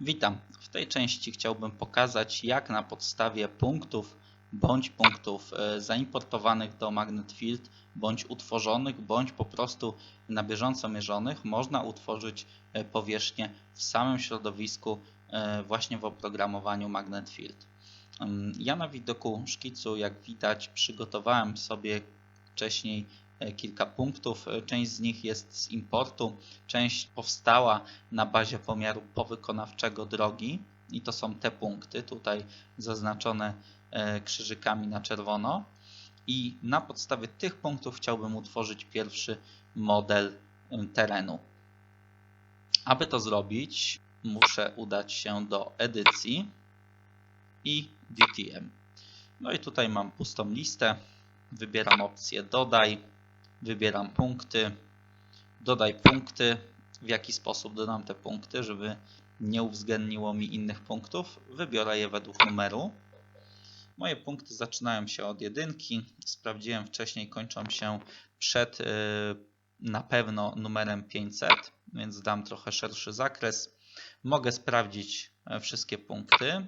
Witam. W tej części chciałbym pokazać, jak na podstawie punktów bądź punktów e, zaimportowanych do Magnet Field, bądź utworzonych, bądź po prostu na bieżąco mierzonych, można utworzyć e, powierzchnię w samym środowisku, e, właśnie w oprogramowaniu Magnet Field. Ym, Ja na widoku szkicu, jak widać, przygotowałem sobie wcześniej kilka punktów. E, Część z nich jest z importu, część powstała na bazie pomiaru powykonawczego drogi i to są te punkty tutaj zaznaczone e, krzyżykami na czerwono. I na podstawie tych punktów chciałbym utworzyć pierwszy model e, terenu. Aby to zrobić, muszę udać się do edycji i DTM. No i tutaj mam pustą listę. Wybieram opcję dodaj, wybieram punkty, dodaj punkty. W jaki sposób dodam te punkty, żeby nie uwzględniło mi innych punktów? Wybiorę je według numeru. Moje punkty zaczynają się od jedynki. Sprawdziłem wcześniej, kończą się przed yy, na pewno numerem 500, więc dam trochę szerszy zakres. Mogę sprawdzić e, wszystkie punkty,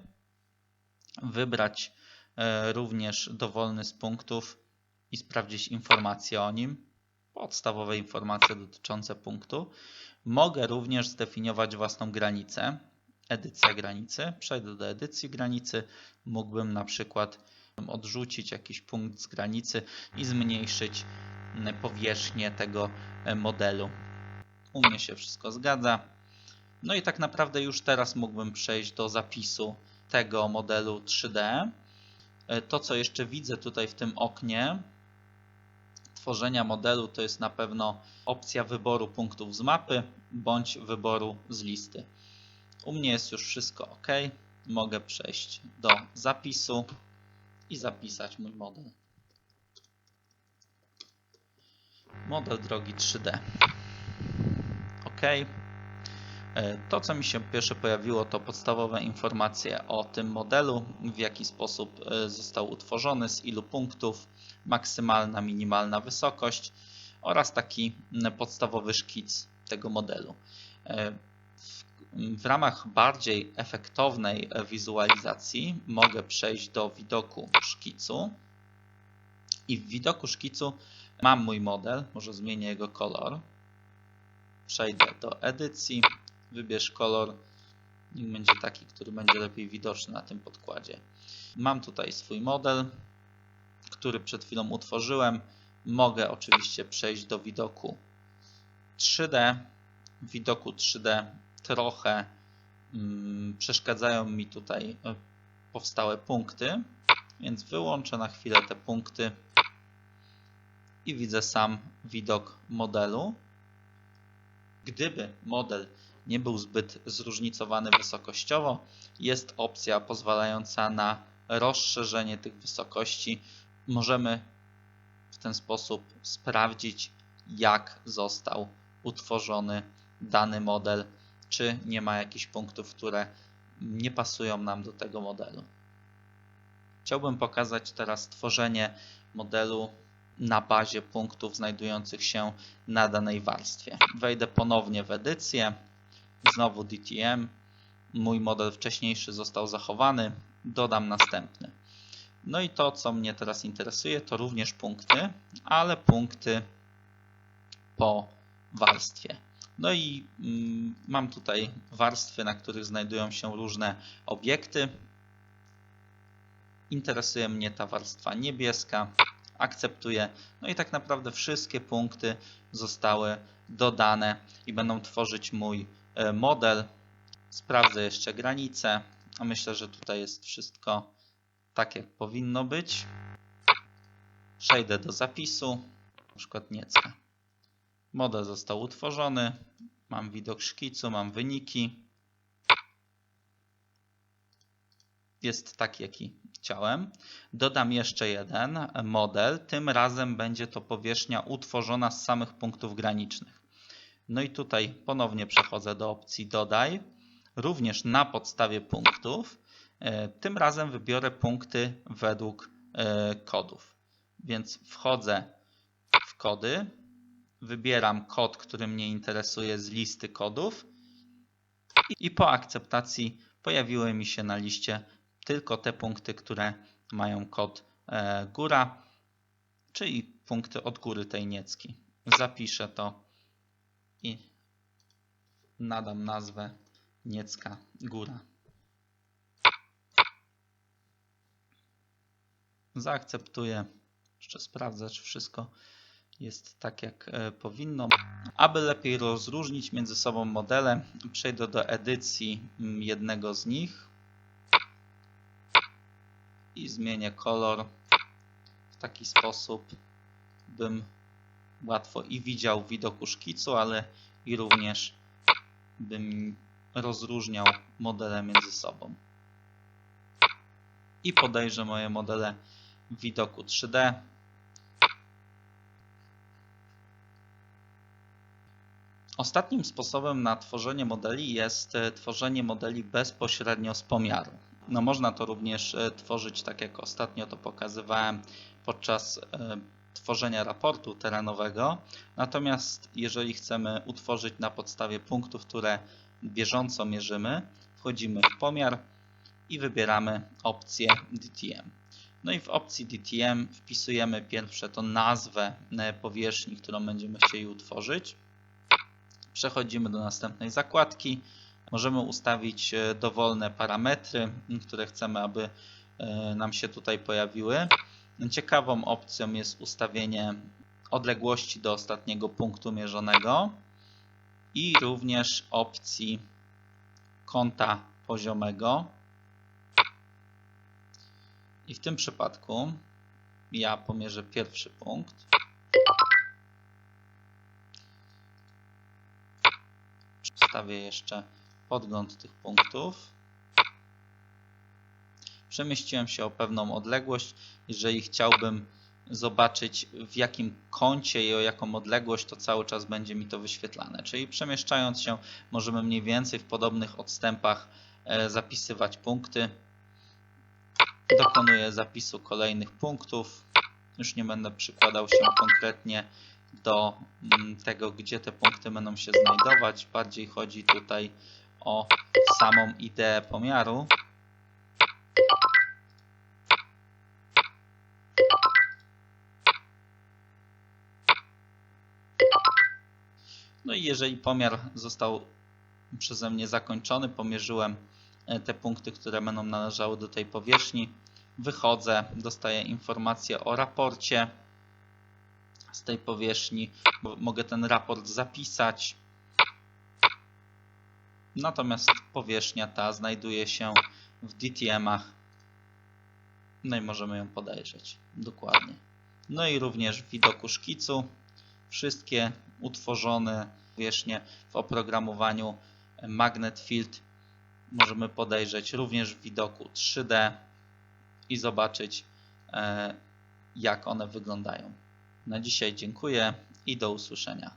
wybrać e, również dowolny z punktów i sprawdzić informacje o nim, podstawowe informacje dotyczące punktu. Mogę również zdefiniować własną granicę, edycja granicy. Przejdę do edycji granicy. Mógłbym na przykład odrzucić jakiś punkt z granicy i zmniejszyć powierzchnię tego e, modelu. U mnie się wszystko zgadza. No i tak naprawdę już teraz mógłbym przejść do zapisu tego modelu 3D. E, To, co jeszcze widzę tutaj w tym oknie tworzenia modelu, to jest na pewno opcja wyboru punktów z mapy bądź wyboru z listy. U mnie jest już wszystko ok. Mogę przejść do zapisu i zapisać mój model. Model drogi 3D. OK. E, To, co mi się pierwsze pojawiło, to podstawowe informacje o tym modelu, w jaki sposób e, został utworzony, z ilu punktów, maksymalna, minimalna wysokość oraz taki podstawowy szkic tego modelu. E, W, ramach bardziej efektownej wizualizacji mogę przejść do widoku szkicu i w widoku szkicu mam mój model, może zmienię jego kolor. Przejdę do edycji, wybierz kolor, niech będzie taki, który będzie lepiej widoczny na tym podkładzie. Mam tutaj swój model, który przed chwilą utworzyłem. Mogę oczywiście przejść do widoku 3D. W widoku 3D trochę mm, przeszkadzają mi tutaj e, powstałe punkty, więc wyłączę na chwilę te punkty i widzę sam widok modelu. Gdyby model nie był zbyt zróżnicowany wysokościowo, jest opcja pozwalająca na rozszerzenie tych wysokości. Możemy w ten sposób sprawdzić, jak został utworzony dany model, czy nie ma jakichś punktów, które nie pasują nam do tego modelu. Chciałbym pokazać teraz tworzenie modelu na bazie punktów znajdujących się na danej warstwie. Wejdę ponownie w edycję, znowu DTM. Mój model wcześniejszy został zachowany, dodam następny. No i to, co mnie teraz interesuje, to również punkty, ale punkty po warstwie. No i mm, mam tutaj warstwy, na których znajdują się różne obiekty. Interesuje mnie ta warstwa niebieska. Akceptuję. No i tak naprawdę wszystkie punkty zostały dodane i będą tworzyć mój model. Sprawdzę jeszcze granice. Myślę, że tutaj jest wszystko tak, jak powinno być. Przejdę do zapisu. Na przykład nieco. Model został utworzony. Mam widok szkicu, mam wyniki. Jest taki, jaki chciałem. Dodam jeszcze jeden model. Tym razem będzie to powierzchnia utworzona z samych punktów granicznych. No i tutaj ponownie przechodzę do opcji dodaj. Również na podstawie punktów. E, Tym razem wybiorę punkty według e, kodów. Więc wchodzę w kody, wybieram kod, który mnie interesuje z listy kodów I po akceptacji pojawiły mi się na liście tylko te punkty, które mają kod e, góra, czyli punkty od góry tej niecki. Zapiszę to i nadam nazwę niecka góra. Zaakceptuję. Jeszcze sprawdzę, czy wszystko jest tak, jak e, powinno. Aby lepiej rozróżnić między sobą modele, przejdę do edycji mm, jednego z nich i zmienię kolor w taki sposób, bym łatwo i widział widoku szkicu, ale i również bym rozróżniał modele między sobą. I podejrzę moje modele w widoku 3D. Ostatnim sposobem na tworzenie modeli jest e, tworzenie modeli bezpośrednio z pomiaru. No można to również e, tworzyć tak jak ostatnio to pokazywałem podczas e, tworzenia raportu terenowego. Natomiast jeżeli chcemy utworzyć na podstawie punktów, które bieżąco mierzymy, wchodzimy w pomiar i wybieramy opcję DTM. No i w opcji DTM wpisujemy pierwsze to nazwę powierzchni, którą będziemy chcieli utworzyć. Przechodzimy do następnej zakładki. Możemy ustawić e, dowolne parametry, które chcemy, aby e, nam się tutaj pojawiły. Ciekawą opcją jest ustawienie odległości do ostatniego punktu mierzonego i również opcji kąta poziomego. I w tym przypadku ja pomierzę pierwszy punkt. Przedstawię jeszcze podgląd tych punktów. Przemieściłem się o pewną odległość. Jeżeli chciałbym zobaczyć w jakim kącie i o jaką odległość, to cały czas będzie mi to wyświetlane. Czyli przemieszczając się możemy mniej więcej w podobnych odstępach e, zapisywać punkty. Dokonuję zapisu kolejnych punktów. Już nie będę przykładał się konkretnie do mm, tego, gdzie te punkty będą się znajdować. Bardziej chodzi tutaj o samą ideę pomiaru. I jeżeli pomiar został przeze mnie zakończony, pomierzyłem e, te punkty, które będą należały do tej powierzchni, wychodzę, dostaję informację o raporcie z tej powierzchni. Mogę ten raport zapisać. Natomiast powierzchnia ta znajduje się w DTM-ach. No i możemy ją podejrzeć dokładnie. No i również w widoku szkicu wszystkie utworzone powierzchnie w oprogramowaniu Magnet Field możemy podejrzeć również w widoku 3D i zobaczyć e, jak one wyglądają. Na dzisiaj dziękuję i do usłyszenia.